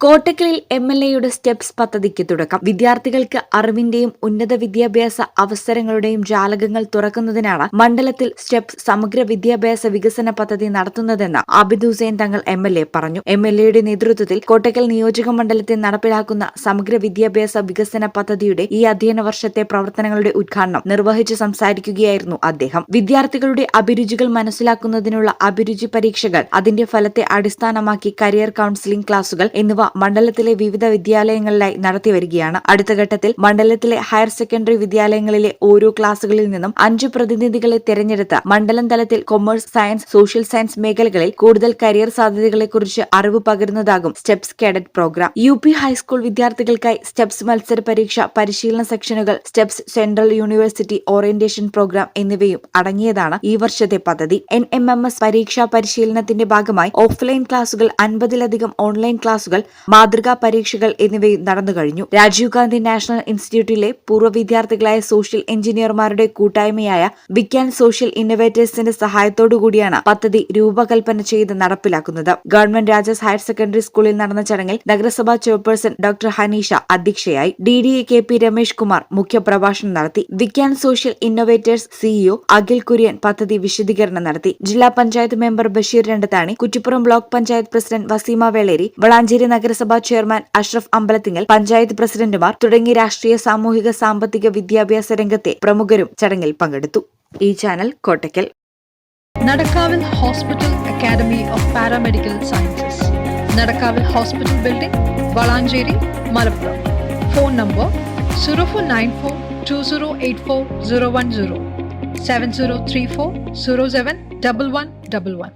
കോട്ടക്കലിൽ M L എയുടെ steps പദ്ധതിക്ക് തുടക്കം. വിദ്യാർത്ഥികൾക്ക് അറിവിന്റെയും ഉന്നത വിദ്യാഭ്യാസ അവസരങ്ങളുടെയും ജാലകങ്ങൾ തുറക്കുന്നതിനാണ് മണ്ഡലത്തിൽ സ്റ്റെപ്സ് സമഗ്ര വിദ്യാഭ്യാസ വികസന പദ്ധതി നടത്തുന്നതെന്ന് Abid Hussain Thangal M L A പറഞ്ഞു. എം എൽ എയുടെ നേതൃത്വത്തിൽ കോട്ടക്കൽ നിയോജക മണ്ഡലത്തിൽ നടപ്പിലാക്കുന്ന സമഗ്ര വിദ്യാഭ്യാസ വികസന പദ്ധതിയുടെ ഈ അധ്യയന വർഷത്തെ പ്രവർത്തനങ്ങളുടെ ഉദ്ഘാടനം നിർവഹിച്ച് സംസാരിക്കുകയായിരുന്നു അദ്ദേഹം. വിദ്യാർത്ഥികളുടെ അഭിരുചികൾ മനസ്സിലാക്കുന്നതിനുള്ള അഭിരുചി പരീക്ഷകൾ അതിന്റെ ഫലത്തെ അടിസ്ഥാനമാക്കി കരിയർ കൌൺസിലിംഗ് ക്ലാസുകൾ എന്നിവ മണ്ഡലത്തിലെ വിവിധ വിദ്യാലയങ്ങളിലായി നടത്തിവരികയാണ് അടുത്ത ഘട്ടത്തിൽ മണ്ഡലത്തിലെ ഹയർ സെക്കൻഡറി വിദ്യാലയങ്ങളിലെ ഓരോ ക്ലാസുകളിൽ നിന്നും അഞ്ചു പ്രതിനിധികളെ തെരഞ്ഞെടുത്ത് മണ്ഡലം തലത്തിൽ കൊമേഴ്സ് സയൻസ് സോഷ്യൽ സയൻസ് മേഖലകളിൽ കൂടുതൽ കരിയർ സാധ്യതകളെക്കുറിച്ച് അറിവ് പകരുന്നതാകും steps cadet programme. U P high school വിദ്യാർത്ഥികൾക്കായി സ്റ്റെപ്സ് മത്സര പരീക്ഷ പരിശീലന സെക്ഷനുകൾ steps central university orientation programme എന്നിവയും അടങ്ങിയതാണ് ഈ വർഷത്തെ പദ്ധതി. എൻ എം എം എസ് പരീക്ഷാ പരിശീലനത്തിന്റെ ഭാഗമായി ഓഫ്ലൈൻ ക്ലാസുകൾ അൻപതിലധികം ഓൺലൈൻ ക്ലാസുകൾ മാതൃകാ പരീക്ഷകൾ എന്നിവയും നടന്നു കഴിഞ്ഞു. രാജീവ് ഗാന്ധി നാഷണൽ ഇൻസ്റ്റിറ്റ്യൂട്ടിലെ പൂർവ വിദ്യാർത്ഥികളായ സോഷ്യൽ എഞ്ചിനീയർമാരുടെ കൂട്ടായ്മയായ വിക്യാൻ സോഷ്യൽ ഇന്നോവേറ്റേഴ്സിന്റെ സഹായത്തോടുകൂടിയാണ് പദ്ധതി രൂപകൽപ്പന ചെയ്ത് നടപ്പിലാക്കുന്നത്. ഗവൺമെന്റ് രാജസ് ഹയർ സെക്കൻഡറി സ്കൂളിൽ നടന്ന ചടങ്ങിൽ നഗരസഭാ ചെയർപേഴ്സൺ ഡോക്ടർ ഹനീഷ അധ്യക്ഷയായി D D A K P Ramesh Kumar മുഖ്യപ്രഭാഷണം നടത്തി. വിക്യാൻ social innovators CEO Akhil Kurian പദ്ധതി വിശദീകരണം നടത്തി. ജില്ലാ panchayat member Basheer Randathani Kuttippuram block panchayat president Waseema Veleri Valanchery നഗരസഭാ ചെയർമാൻ അഷ്റഫ് അമ്പലത്തിങ്ങൽ പഞ്ചായത്ത് പ്രസിഡന്റുമാർ തുടങ്ങി രാഷ്ട്രീയ സാമൂഹിക സാമ്പത്തിക വിദ്യാഭ്യാസ രംഗത്തെ പ്രമുഖരും ചടങ്ങിൽ പങ്കെടുത്തു. ഈ channel Kottakkal. Nadakkavil hospital academy of paramedical sciences. Nadakkavil hospital building Valanchery Malappuram. Phone number zero four nine four two zero eight four zero one zero. Seven zero three four zero seven double one double one.